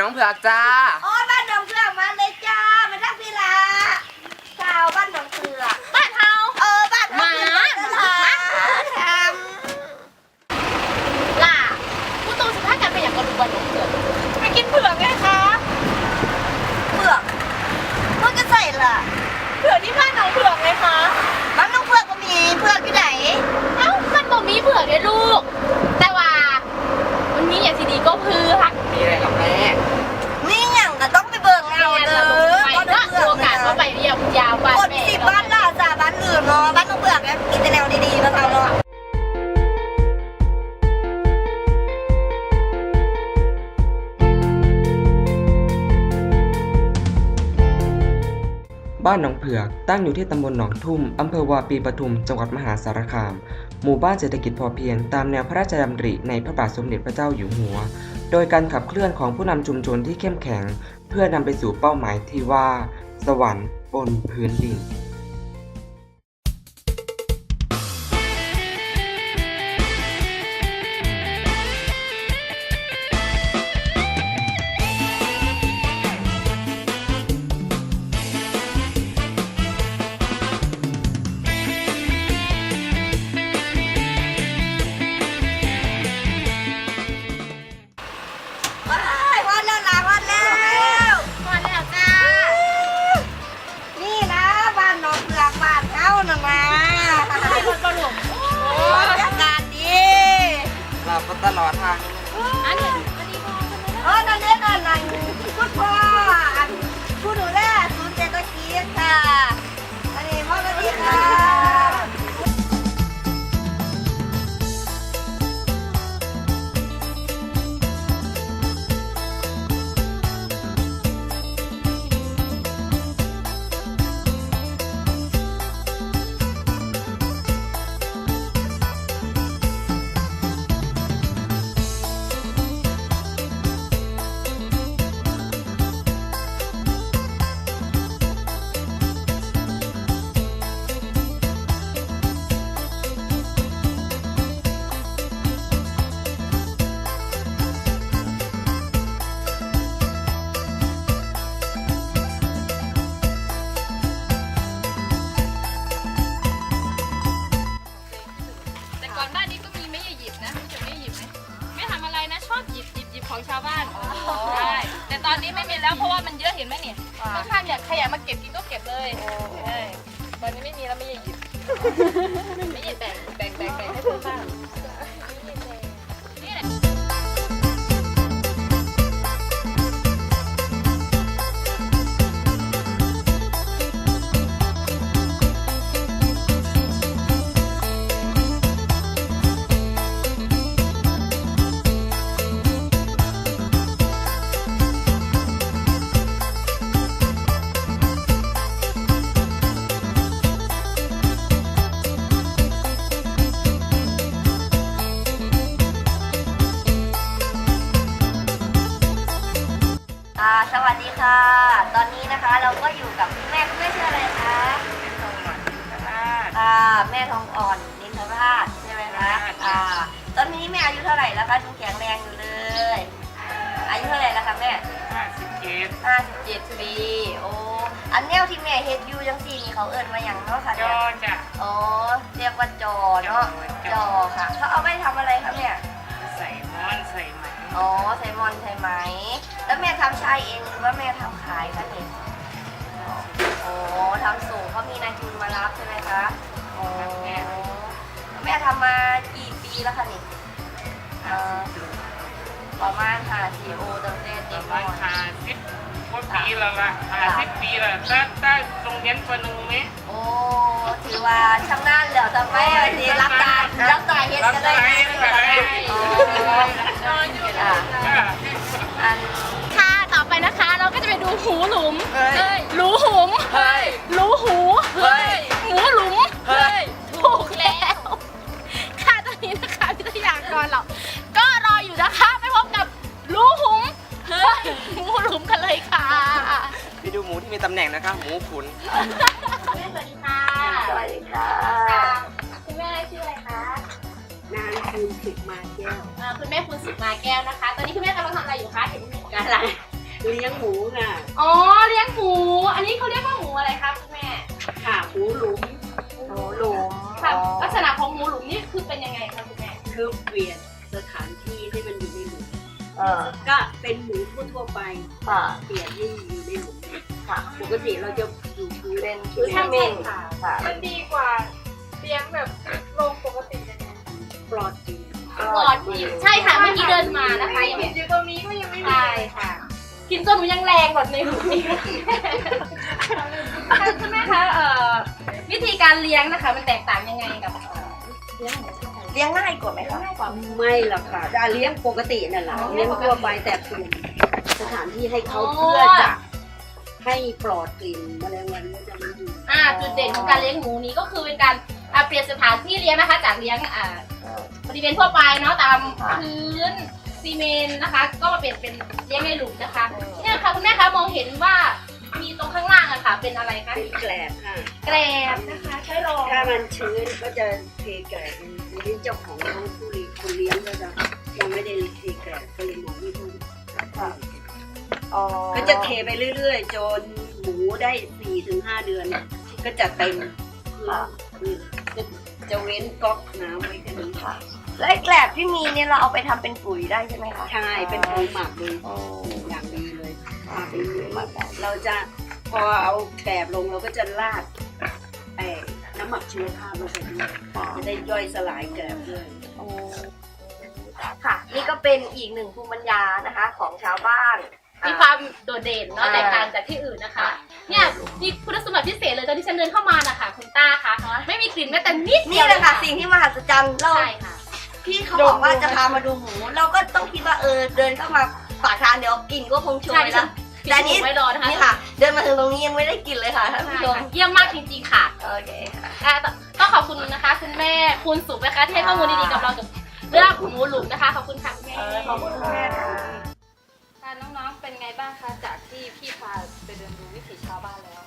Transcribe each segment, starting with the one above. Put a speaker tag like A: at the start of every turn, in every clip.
A: น้อ
B: งเผือก
A: จ้า โอ้ บ้านหนองเผือก
C: ตั้งอยู่
A: ที่
C: ตำ
B: บลหนองทุ่ม อำเภอวาปีปทุม จังหวัดมหาสารคาม หมู่บ้านเศรษฐกิจพอเพียง ตามแนวพระราชดำริในพระบาทสมเด็จพระเจ้าอยู่หัว โดยการขับเคลื่อนของผู้นำชุมชนที่เข้มแข็ง เพื่อนำไปสู่เป้าหมายที่ว่า สวรรค์บนพื้นดิน
A: ก็
B: ตลอดทาง
C: อันนี้พอดีพอคนนี้
A: เออนั่นคุณพ่ออันผู้ดูแลศูนย์เศรษฐกิจค่ะอันนี้พ่อสวัสดีค่ะ
C: แล้วเพราะว่ามันเยอะเห็นไหมเนี่ยข้างๆเนี่ยใครอยากมาเก็บกินก็เก็บเลยใช่ตอนนี้ไม่มีแล้วไม่หยิบไม่หยิบแบ่งแบ่งแบ่งแบ่ง
A: ตอนนี้แม่อายุเท่าไหร่แล้วคะดูแข็งแรงอยู่เลย อายุเท่าไหร่แล้วคะแม่
B: ห้าสิบเจ็ด
A: ห้าสิบเจ็ดปี โอ้อันแนวที่แม่เฮ็ดอยู่จังซี่นี่เขาเอิ้นมาอย่างเนาะค่ะ
D: จ
A: เนี่ย
D: อจ้ะ
A: อ๋อเรียกว่าจอเนาะจอค่ะเขาเอาไปทำอะไรคะแม่
D: ใส่มอนใส่ไหม
A: อ๋อใส่มอนใส่ไหม แล้วแม่ทำชายเองหรือว่าแม่ทำขายคะเนี่ยอ๋อทำส่งเขามีนายทุนมารับใช่ไหมคะอ๋อแม่ทำมากี่ ปีแล้วคะนี่เอ่อประมาณค่ะซีโอตั้งแต่
D: ป
A: เด็
D: ระ
A: ก
D: มาณ
A: น้อย
D: ห้าสิบกว่าปีแล้วล่ะห้าสิบปีแล้วถ้าถ้าโรงเรียนคนหนึ่งไหม
A: โอ้ถือว่าชำนาญแล้วทำไมวันนี้รับการรับการเฮ็ดกันเลยอ๋ออะอัน
C: ค่ะ ต่อไปนะคะเราก็จะไปดูหูหลุม
A: เฮ้ย
C: รูหุม
A: เฮ้ย
C: รูหู
A: เฮ้ย
C: หมูหลุม
A: เฮ้ย
B: มูที่มีตำแหน่งนะครับหมูขุน
C: สวัสดีค่ะ
A: สวัสดีค่ะ
C: คุณแม่ชื่ออะไรคะ
D: นางคูณสิบมาแก้ว
C: อ่าคุณแม่คุณสุดมาแก้วนะคะ ตอนนี้คุณแม่กำลังทำอะไรอยู่คะเห็นหมูกันอะไร
D: เลี้ยงหมูน่ะ
C: อ๋อเลี้ยงหมู อันนี้เขาเรียกว่าหมูอะไรคะคุณแม่
D: ค่ะหมูหลุม
A: หนูหลุม
C: ค่ะลักษณะของหมูหลุมนี่คือเป็นยังไงคะคุณแม่
D: คือเปลี่ยนสถานที่ที่มันอยู่ในหลุม
A: เออ
D: ก็เป็นหมูทั่วๆไป
A: ค่ะ
D: เปลี่ยนที่อยู่ในหลุม
A: ค่ะ
D: ปกติเราจะอยู่พื้น
A: เป็น
D: พื้น
A: ทำเองค่ะ
E: มันดีกว่าเลี้ยงแบบโรงปกติยังไง
D: ปลอดจีน
C: ปลอดกินใช่ค่ะเมื่อกี้เดินมานะคะยัง
E: เห็
C: ไม่
E: นอยู่ตรงนี้ก็ยังไม่มี
C: ใช่ค่ะกินจนหนูยังแรงกว่าในหมูนี้ค่ะคุณแม่คะเอ่อวิธีการเลี้ยงนะคะ มันแตกต่างยังไงกับเอ่อเลี้ยงหมูทั่วไป
A: เลี้ยงง่ายกว่าไหมคะ
C: ง่ายกว่า
D: ไม่หรอกค่ะจะเลี้ยงปกตินั่นแหละ
C: อ๋อ
D: เลี้ยงทั่วไปแต่เปลี่ยนสถานที่ให้เขา
C: อ๋อ
D: เพื่อจะ ให้ปลอดกลิ่นแมลงวันก็จะไม่อยู่
C: อ่าจุดเด่นของการเลี้ยงหมูนี้ก็คือเป็นการอ่าเปลี่ยนสถานที่เลี้ยงนะคะ จากเลี้ยงอ่าบริเวณทั่วไปเนาะตามพื้นซีเมนต์นะคะ ก็มาเปลี่ยนเป็นเลี้ยงในหลุมนะคะเนี่ยค่ะคุณแม่คะมองเห็นว่ามีตรงข้างล่างอะค่ะ เป็นอะไรคะ
D: เป็นแกลบค่ะ
C: แกรบนะคะใช้รอง
D: ถ้ามันชื้นก็จะเทแกลบอันนี้เจ้าของเขาผู้เลี้ยงคนเลี้ยงก็จะยังไม่ได้เทแกลบก็เลยมองไม่ถูก
A: อ๋อ
D: ก็จะเทไปเรื่อยๆ จนหมูได้สี่ถึงห้าเดือน ก็จะเต็มคือคือจะจะเว้นก๊อกน้ำไว้แค่นี้ค่ะ
A: แล้วไอ้แกลบที่มีเนี่ยเราเอาไปทำเป็นปุ๋ยได้ใช่ไหมคะ
D: ใช่เป็นปุ๋ยหมักเลย
A: อ๋อ
D: อย่างดีเลยหมักเป็นปุ๋ยหมักเราจะพอเอาแกลบลงเราก็จะราดไอ้น้ำหมักชีวภาพลงไปด้วยจะได้ย่อยสลายแกลบด้วย
A: โอ้ค่ะ นี่ก็เป็นอีกหนึ่งภูมิปัญญานะคะของชาวบ้าน
C: มีความโดดเด่นเนาะ
A: อ่า
C: แตกต่างจากที่อื่นนะคะ เนี่ยมีคุณสมบัติพิเศษเลยตอนที่ฉันเดินเข้ามานะคะคุณต้าคะไม่มีกลิ่นแม้แต่นิดเดี
A: นี่
C: ยว
A: แหละค่ะสิ่งที่มหัศจรรย์เรา
C: ใช่ค่ะ
A: พี่เขาบอกว่าจะพามาดูหมู เราก็ต้องคิดว่าเออเดินเข้ามาปากทางเดี๋ยวกลิ่นก็คงโช
C: ใช่
A: ย
C: ดิ
A: แล้
C: ฉั
A: วนแต่
C: แต่
A: อัน
C: นี้
A: นี้
C: ไว้รอนะคะ
A: นี่ค่ะ เดินมาถึงตรงนี้ยังไม่ได้กลิ่นเลยค่ะท่าน
C: ใช่
A: ผู้ชม
C: ค่ะเยี่ยมมากจริงๆค่ะ
A: โอเคค่ะ
C: อ่าต้องขอบคุณนะคะ คุณแม่คุณสุขนะคะที่ให้ข้อมูลดีๆกับเรากับเรื่องหมูหลุมนะคะขอบคุณค่ะคุณแม่
A: เออขอบคุณคุณแม่ค่ะ
C: ค่ะน้องๆ เป็นไงบ้างคะจากที่พี่พาไปเดินดูวิถีชาวบ้านแล้ว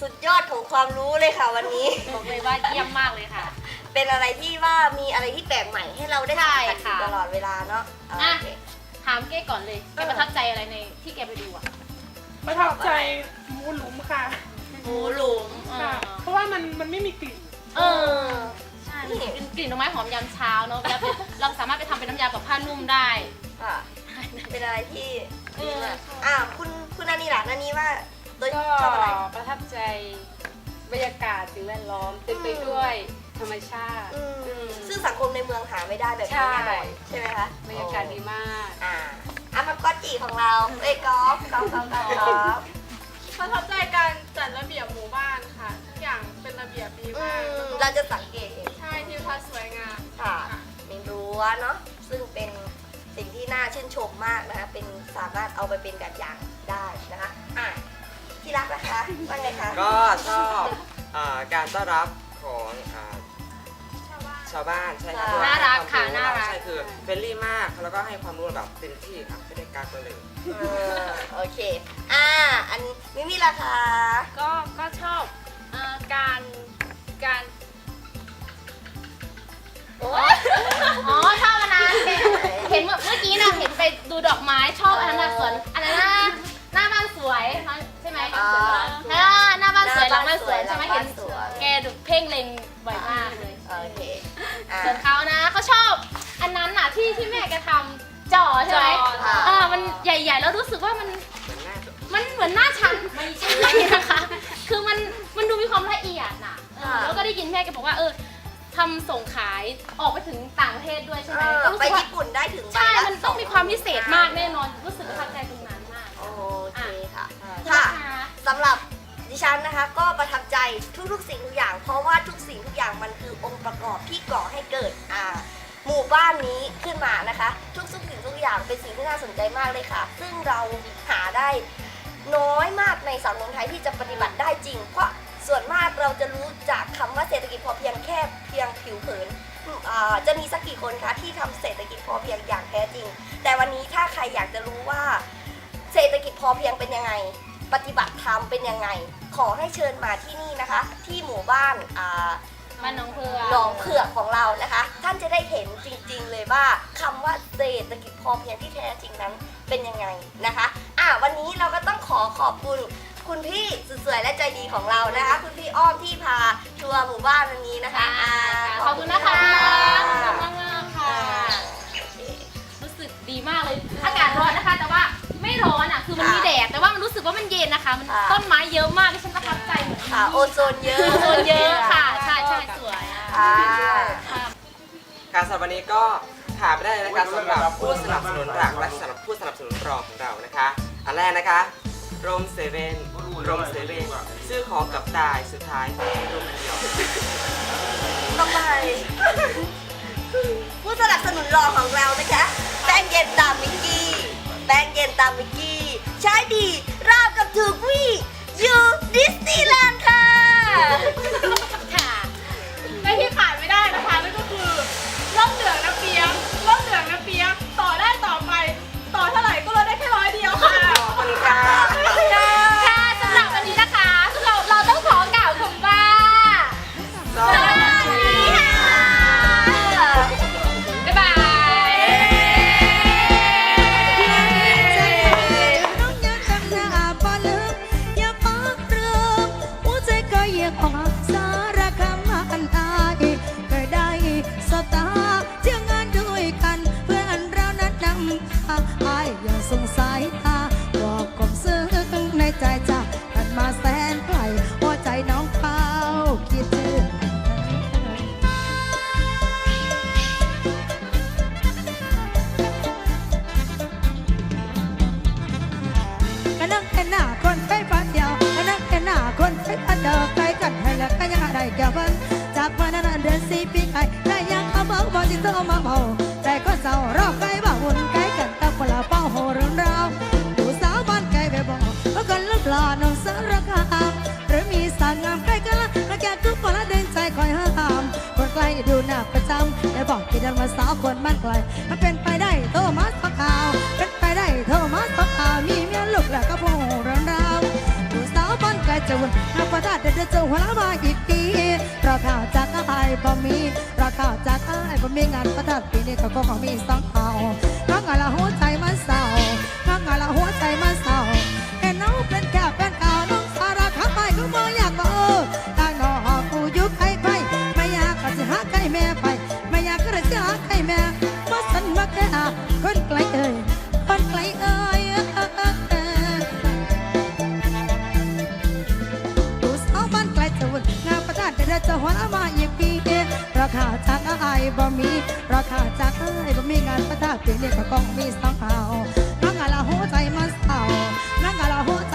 A: สุดยอดของความรู้เลยค่ะวันนี้
C: บอกเลยว่าเยี่ยมมากเลยค่ะ
A: เป็นอะไรที่ว่ามีอะไรที่แปลกใหม่ให้เราได้
C: ใช่
A: สัมผัสอยู่
C: ค่ะ
A: ตลอดเวลาเนาะ
C: อะ
A: โอเค
C: ถามเก้ก่อนเลยแกประทับใจอะไรในที่แกไปดูอะ
E: ประทับใจหมูหลุมค่ะ
C: หมูหลุม
E: ค่ะ เพราะว่ามันมันไม่มีกลิ่น
C: เออใช่มันเป็นกลิ่นดอกไม้หอมยามเช้าเนาะแล้วเป็นเราสามารถไปทำเป็นน้ำยากับผ้านุ่มได้
A: ค่ะ เป็นอะไรที่
C: เอ
A: ดี
C: อ
A: มากอะคุณคุณนันนี่ล่ะนันนี่ว่าโดย
E: ก็
A: ชอบอะไร
E: ประทับใจบรรยากาศสิ่งแวดล้อมเต็มไปด้วยธรรมชาติ
A: อืมซึ่งสังคมในเมืองหาไม่ได้แบบ
E: ใช่
A: นี้แน่นอนใช่ไหมคะ
E: บรรยากาศดีมาก
A: อ่าอะมาก็จีของเราเอ้ยกอล์ฟกอล์ฟกอล์ฟกอล์ฟกอล์ฟ
E: ประทับใจการจัดระเบียบหมู่บ้านค่ะ ทุกอย่างเป็นระเบียบดี
A: อื
E: มาก
A: มเราจะสังเกตเห็น
E: ใช่ที่พัดสวยงาม
A: ค่ะ มีรั้วเนาะซึ่งเป็น สิ่งที่น่าชื่นชมมากนะคะ เป็นสามารถเอาไปเป็นแบบอย่างได้นะคะอะที่รักนะคะว่าไงคะ
B: ก็ชอบอ่าการต้อนรับของอ่าชาวบ้านใช่ครับ
C: น่ารักค่ะ
B: ให้วม
C: น่ารัก
B: ใช่คือเฟรนลี่มากแล้วก็ให้ความรู้แบบเต็มที่ครับไม่ได้กักไว้เลย
A: เออโอเคอ่าอันมิมี่ราคา
E: ก็ก็ชอบเอ่อการการ
A: โอ้ย
C: อ๋อชอบ มื่อเมื่อกี้นะเห็นไปดูดอกไม้ชอบอันนั้นนะสวนอันนั้นนะหน้าบ้านสวยใช่ไหม
A: อ่า
C: เออหน้าบ้านสวยหลังบ้านสวย
A: หลั
C: ใช่
A: ง
C: ไหม
A: บ้า
C: เห็
A: น
C: น
A: สวย
C: แกดูเพ่งเล็งบ่อยมากเลย
A: โอเคอ่า
C: ส่วนเขานะเขาชอบ อันนั้นน่ะที่ที่แม่แกทำจ่อใช่ไหม
A: ค่ะ
C: เออมันใหญ่ ๆ แล้วรู้สึกว่ามัน
B: เหมือนหน้าจอ
C: มันเหมือนหน้าฉันไม่ใช่นะคะ คือมันมันดูมีความละเอียดน่ะเออแล้วก็ได้ยินแม่แกบอกว่าเออ ทำส่งขายออกไปถึงต่างประเทศด้วยใช่ไหม
A: เออ
C: ก็รู้
A: ไป
C: สึกว่า
A: ญี่ปุ่นได้ถึง
C: ใช่
A: ใบละ
C: มันต้องมีความพิเศษมากแน่นอน รู้สึกประทับใจตรงนั้นมาก
A: โอเคค่ะ
C: ค่ะ
A: ค่ะสำหรับดิฉันนะคะก็ประทับใจทุกๆสิ่งทุกอย่าง เพราะว่าทุกสิ่งทุกอย่างมันคือองค์ประกอบที่ก่อให้เกิดอ่าหมู่บ้านนี้ขึ้นมานะคะ ทุกๆสิ่งทุกอย่างเป็นสิ่งที่น่าสนใจมากเลยค่ะ ซึ่งเราหาได้น้อยมากในสังคมไทยที่จะปฏิบัติได้จริง เพราะ ส่วนมากเราจะรู้จากคำว่าเศรษฐกิจพอเพียงแค่เพียงผิวเผินอ่าจะมีสักกี่คนคะที่ทำเศรษฐกิจพอเพียงอย่างแท้จริง แต่วันนี้ถ้าใครอยากจะรู้ว่า เศรษฐกิจพอเพียงเป็นยังไง ปฏิบัติธรรมเป็นยังไง ขอให้เชิญมาที่นี่นะคะ ที่หมู่บ้านอ่า
C: มันน้องเพื่อ
A: หนองเผือกของเรานะคะ ท่านจะได้เห็นจริง ๆ เลยว่าคำว่าเศรษฐกิจพอเพียงที่แท้จริงนั้นเป็นยังไงนะคะอะวันนี้เราก็ต้องขอขอบคุณ คุณพี่สุดสวยและใจดีของเรานะคะ คุณพี่อ้อมที่พาทัวร์หมู่บ้านวันนี้นะคะอ่า
C: ขอบคุณนะคะขอบคุณมากๆค่ะ
A: อ่า
C: รู้สึกดีมากเลย อากาศร้อนนะคะ แต่ว่าไม่ร้อนอะ คือมันมีแดด แต่ว่ามันรู้สึกว่ามันเย็นนะคะ มันต้นไม้เยอะมากที่ฉันประทับใจเหมือนกัน
A: ค่ะโอโซนเยอะ
C: โอโซนเยอะค่ะ ใช่ใช่สวย
A: อ่า
C: ค่ะ
B: การสำหรับวันนี้ก็ถามไปได้เลยนะคะสำหรับผู้สนับสนุนหลักและสำหรับผู้สนับสนุนรองของเรานะคะ อันแรกนะคะโรมเซเว่นโรมเซเว่นซื้อของกับตายสุดท้ายโรมเดียว
A: ต่อไปผู้สนับสนุนรองของเรานะคะแป้งเย็นตามมิกกี้แป้งเย็นตามมิกกี้ ใช้ดีราวกับถูกวี่อยู่ดิสนีย์แลนด์ค่ะ
C: ค่ะและที่ข เดือน
B: สี่
F: ปีไก่ได้ยังเอาเบาบอจิตเอามาเบาใจก็เศร้ารอบไก่บ่าหุ่นไก่กันตาคนละเป้าโหเรื่องราวดูสาวบ้านไกลไปบอกว่ากันลูกหลานน้องสารคามหรือมีสางงามใกล้กันละก็แก่ทุกคนละเดินใจคอยห้ามคนไกลดูหน้าประจำได้บอกกี่เดินมาสาวคนมันไกลมันเป็น จะวุ่นนักประดาเดินเจอหัวละมาอีกปีเราคาจากอายบ่มีเราคาจากอายบ่มีงานประทับปีนี้ก็คงมีสองเอาน้องอะละหัวใจมันเศร้าน้องอะละหัวใจมันเศร้า บ่มีราคาจากไอ้บ่มีงานประทับเพียงเดียก็คงมีสองเผานั่งกะละหัวใจมันเศร้านั่งกะละหัวใจ